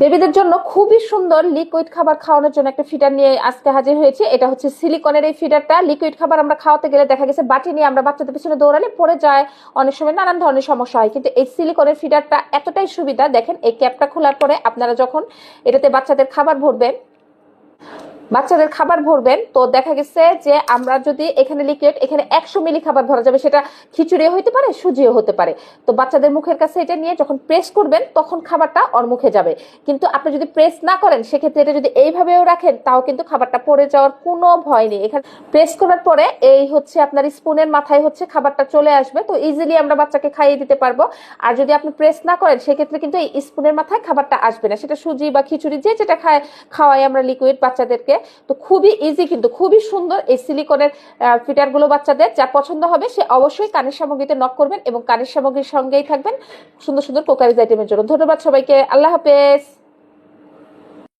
বেবিদের জন্য খুবই সুন্দর লিকুইড খাবার খাওয়ানোর জন্য একটা ফিডার নিয়ে আজকে হাজির হয়েছে। এটা হচ্ছে সিলিকনের এই ফিডারটা লিকুইড খাবার আমরা খাওয়াতে গেলে দেখা গেছে বাটি নিয়ে আমরা বাচ্চাদের পিছনে দৌড়ালে পড়ে যায়, অনেক সময় নানান ধরনের সমস্যা হয়। কিন্তু এই সিলিকনের ফিডারটা এতটাই সুবিধা, দেখেন এই ক্যাপটা খোলার পরে আপনারা যখন এটাতে বাচ্চাদের খাবার ভরবেন বাচ্চাদের খাবার ভরবেন। তো দেখা গেছে যে আমরা যদি এখানে লিকুইড, এখানে একশো মিলি খাবার ভরা যাবে, সেটা খিচুড়িও হতে পারে, সুজিও হতে পারে। তো বাচ্চাদের মুখের কাছে এটা নিয়ে যখন প্রেস করবেন, তখন খাবারটা ওর মুখে যাবে। কিন্তু আপনি যদি প্রেস না করেন, সেক্ষেত্রে এটা যদি এইভাবেও রাখেন, তাও কিন্তু খাবারটা পড়ে যাওয়ার কোনো ভয় নেই। এখানে প্রেস করার পরে এই হচ্ছে আপনার স্পুনের মাথায় হচ্ছে খাবারটা চলে আসবে। তো ইজিলি আমরা বাচ্চাকে খাইয়ে দিতে পারব। আর যদি আপনি প্রেস না করেন, সেক্ষেত্রে কিন্তু এই স্পুনের মাথায় খাবারটা আসবে না। সেটা সুজি বা খিচুড়ি যে যেটা খায়, খাওয়াই আমরা লিকুইড বাচ্চাদেরকে। তো খুবই ইজি কিন্তু খুবই সুন্দর এই সিলিকনের ফিটারগুলো বাচ্চাদের। যা পছন্দ হবে সে অবশ্যই কানের সামগ্রীতে নক করবেন এবং কানের সামগ্রীর সঙ্গেই থাকবেন সুন্দর সুন্দর কোকারিজ আইটেমের জন্য। ধন্যবাদ সবাইকে। আল্লাহ হাফেজ।